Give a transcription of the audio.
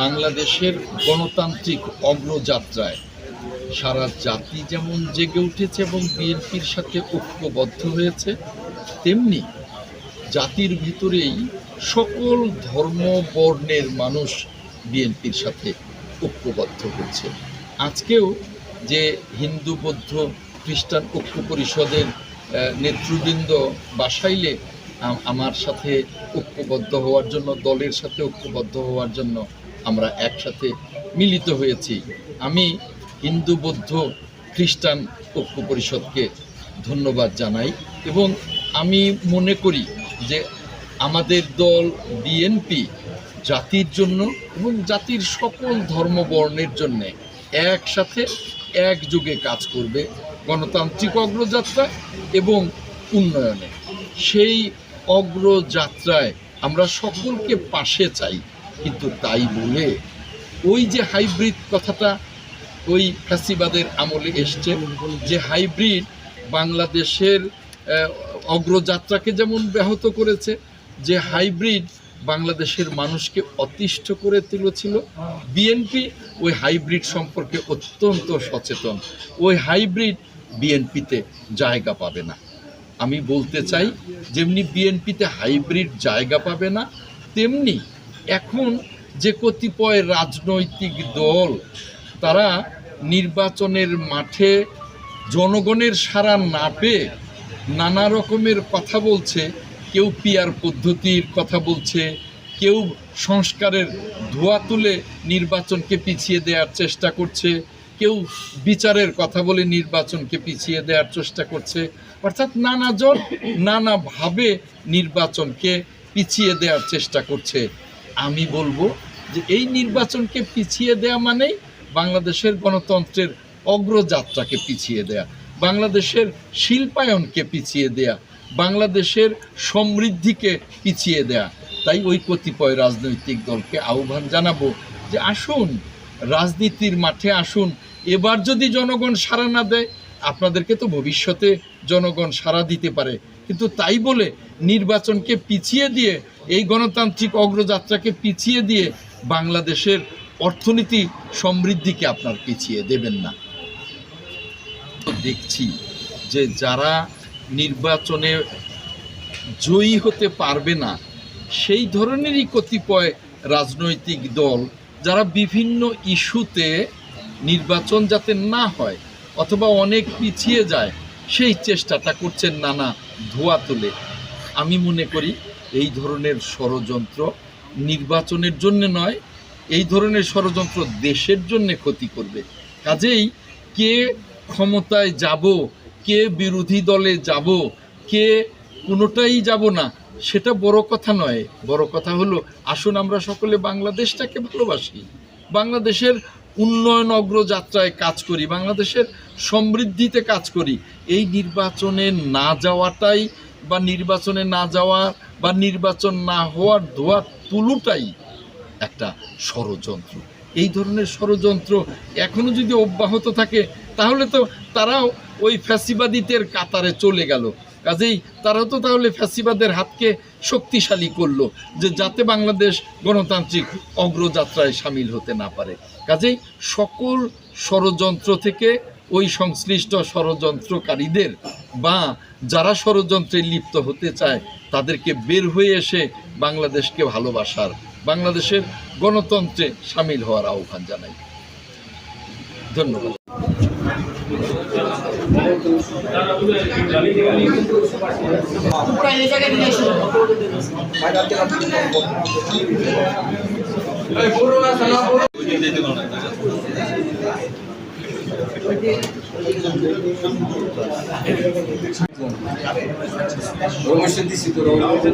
বাংলাদেশের গণতান্ত্রিক অগ্রযাত্রায় সারা জাতি যেমন জেগে উঠেছে এবং বিএনপির সাথে ঐক্যবদ্ধ হয়েছে, তেমনি জাতির ভিতরেই সকল ধর্ম, বর্ণের মানুষ বিএনপির সাথে ঐক্যবদ্ধ হচ্ছে আজকেও যে হিন্দু, বৌদ্ধ, খ্রিস্টান ঐক্য পরিষদের নেতৃবৃন্দ বাসাইলে আমার সাথে ঐক্যবদ্ধ হওয়ার জন্য, দলের সাথে ঐক্যবদ্ধ হওয়ার জন্য আমরা একসাথে মিলিত হয়েছি। আমি হিন্দু, বৌদ্ধ, খ্রিস্টান ঐক্য পরিষদকে ধন্যবাদ জানাই এবং আমি মনে করি যে আমাদের দল, বিএনপি, জাতির জন্য এবং জাতির সকল ধর্ম বর্ণের জন্য একসাথে একযোগে কাজ করবে গণতান্ত্রিক অগ্রযাত্রা এবং উন্নয়নে। সেই অগ্রযাত্রায় আমরা সকলকে পাশে চাই। কিন্তু তাই বলে ওই যে হাইব্রিড কথাটা ওই ফ্যাসিবাদের আমলে এসছে, যে হাইব্রিড বাংলাদেশের অগ্রযাত্রাকে যেমন ব্যাহত করেছে, যে হাইব্রিড বাংলাদেশের মানুষকে অতিষ্ঠ করে তুলেছিল, বিএনপি ওই হাইব্রিড সম্পর্কে অত্যন্ত সচেতন। ওই হাইব্রিড বিএনপিতে জায়গা পাবে না। আমি বলতে চাই, যেমনি বিএনপিতে হাইব্রিড জায়গা পাবে না, তেমনি এখন যে কতিপয় রাজনৈতিক দল তারা নির্বাচনের মাঠে জনগণের সাড়া না পেয়ে নানা রকমের কথা বলছে, কেউ পিয়ার পদ্ধতির কথা বলছে, কেউ সংস্কারের ধোয়া তুলে নির্বাচনকে পিছিয়ে দেওয়ার চেষ্টা করছে, কেউ বিচারের কথা বলে নির্বাচনকে পিছিয়ে দেওয়ার চেষ্টা করছে। অর্থাৎ নানাজন নানাভাবে নির্বাচনকে পিছিয়ে দেওয়ার চেষ্টা করছে। আমি বলব যে এই নির্বাচনকে পিছিয়ে দেওয়া মানেই বাংলাদেশের গণতন্ত্রের অগ্রযাত্রাকে পিছিয়ে দেয়া, বাংলাদেশের শিল্পায়নকে পিছিয়ে দেয়া, বাংলাদেশের সমৃদ্ধিকে পিছিয়ে দেয়া। তাই ওই কতিপয় রাজনৈতিক দলকে আহ্বান জানাব যে আসুন, রাজনীতির মাঠে আসুন। এবার যদি জনগণ সাড়া না দেয়, আপনাদেরকে তো ভবিষ্যতে জনগণ সাড়া দিতে পারে। কিন্তু তাই বলে নির্বাচনকে পিছিয়ে দিয়ে, এই গণতান্ত্রিক অগ্রযাত্রাকে পিছিয়ে দিয়ে বাংলাদেশের অর্থনীতি সমৃদ্ধিকে আপনার পিছিয়ে দেবেন না। দেখছি যে যারা নির্বাচনে জয়ী হতে পারবে না, সেই ধরনেরই কতিপয় রাজনৈতিক দল যারা বিভিন্ন ইস্যুতে নির্বাচন যাতে না হয় অথবা অনেক পিছিয়ে যায়, সেই চেষ্টাটা করছেন নানা ধোয়া তুলে। আমি মনে করি এই ধরনের ষড়যন্ত্র নির্বাচনের জন্য নয়, এই ধরনের ষড়যন্ত্র দেশের জন্য ক্ষতি করবে। কাজেই কে ক্ষমতায় যাব, কে বিরোধী দলে যাব, কে কোনোটাই যাব না, সেটা বড় কথা নয়। বড় কথা হলো, আসুন আমরা সকলে বাংলাদেশটাকে ভালোবাসি। বাংলাদেশের উন্নয়ন অগ্রযাত্রায় কাজ করি, বাংলাদেশের সমৃদ্ধিতে কাজ করি। এই নির্বাচনে না যাওয়াটাই বা নির্বাচনে না যাওয়া বা নির্বাচন না হওয়ার ধোয়া তুলুটাই একটা ষড়যন্ত্র। এই ধরনের ষড়যন্ত্র এখনও যদি অব্যাহত থাকে, তাহলে তো তারাও ওই ফ্যাসিবাদীদের কাতারে চলে গেল। কাজেই তারাও তো তাহলে ফ্যাসিবাদের হাতকে শক্তিশালী করল যে যাতে বাংলাদেশ গণতান্ত্রিক অগ্রযাত্রায় সামিল হতে না পারে। কাজেই সকল ষড়যন্ত্র থেকে ওই সংশ্লিষ্ট ষড়যন্ত্রকারীদের বা যারা ষড়যন্ত্রে লিপ্ত হতে চায়, তাদেরকে বের হয়ে এসে বাংলাদেশকে ভালোবাসার, বাংলাদেশের গণতন্ত্রে সামিল হওয়ার আহ্বান জানাই। ধন্যবাদ। রমেশের দিছি তো রমেশ